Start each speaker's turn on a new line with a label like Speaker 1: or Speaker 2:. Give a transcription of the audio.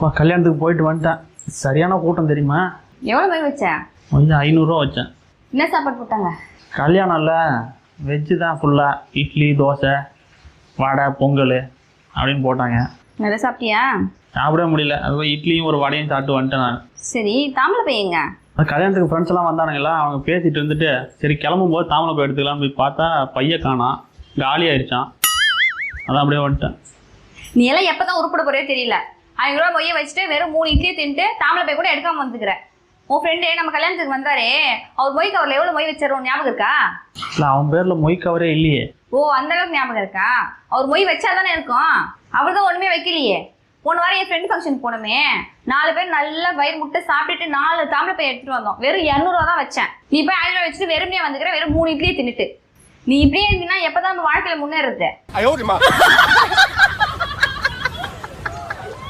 Speaker 1: இப்போ கல்யாணத்துக்கு போயிட்டு வந்துட்டேன். சரியான கூட்டம் தெரியுமா?
Speaker 2: எவ்வளோ போய் வச்ச?
Speaker 1: கொஞ்சம் ஐநூறுரூவா வச்சேன்.
Speaker 2: என்ன சாப்பாடு போட்டாங்க?
Speaker 1: கல்யாணம்ல வெஜ்ஜு தான் ஃபுல்லாக இட்லி தோசை வடை பொங்கல் அப்படின்னு போட்டாங்க.
Speaker 2: நிறைய சாப்பிட்டியா?
Speaker 1: சாப்பிடவே முடியல. அதுவும் இட்லியும் ஒரு வடையும் சாப்பிட்டு வந்துட்டேன் நான்.
Speaker 2: சரி தாம்பளை பையங்க
Speaker 1: கல்யாணத்துக்கு ஃப்ரெண்ட்ஸ் எல்லாம் வந்தானுங்களா அவங்க பேசிட்டு இருந்துட்டு சரி கிளம்பும் போது தாமலை போய் எடுத்துக்கலாம் போய் பார்த்தா பைய காணாம் காலி ஆயிடுச்சான் அதான் அப்படியே வந்துட்டேன்.
Speaker 2: நீ எல்லாம் எப்பதான் உருப்பட போறே தெரியல. ஆயிரம் ரூபாய் போய் வச்சுட்டு வெறும் மூணு இட்லி தின்ட்டு தாமலை போய் கூட எடுக்காமல் வந்துக்கிறேன் உன் ஃப்ரெண்டு நம்ம கல்யாணத்துக்கு வந்தாரே அவர் மொய் கவர்ல எவ்வளோ மொய் வச்சிருவோம் ஞாபகம் இருக்கா?
Speaker 1: இல்லை அவன் பேரில் மொய் கவரே இல்லையே.
Speaker 2: ஓ அந்த அளவுக்கு ஞாபகம் இருக்கா? அவர் மொய் வச்சாதானே இருக்கும். அவர் தான் ஒன்றுமே வைக்கலையே. போன வாரம் என் ஃப்ரெண்ட் ஃபங்க்ஷன் போனோமே நாலு பேர் நல்லா வயிறு முட்டை சாப்பிட்டுட்டு நாலு தாமரை போய் எடுத்துட்டு வந்தோம். வெறும் இரநூறுவா தான் வச்சேன். நீ போய் ஐநூறுவா வச்சுட்டு வெறுமையாக வந்துக்கிற வெறும் மூணு இட்லியை தின்னுட்டு. நீ இப்படியே இருந்தீங்கன்னா எப்போதான் நம்ம வாழ்க்கையில முன்னேறது?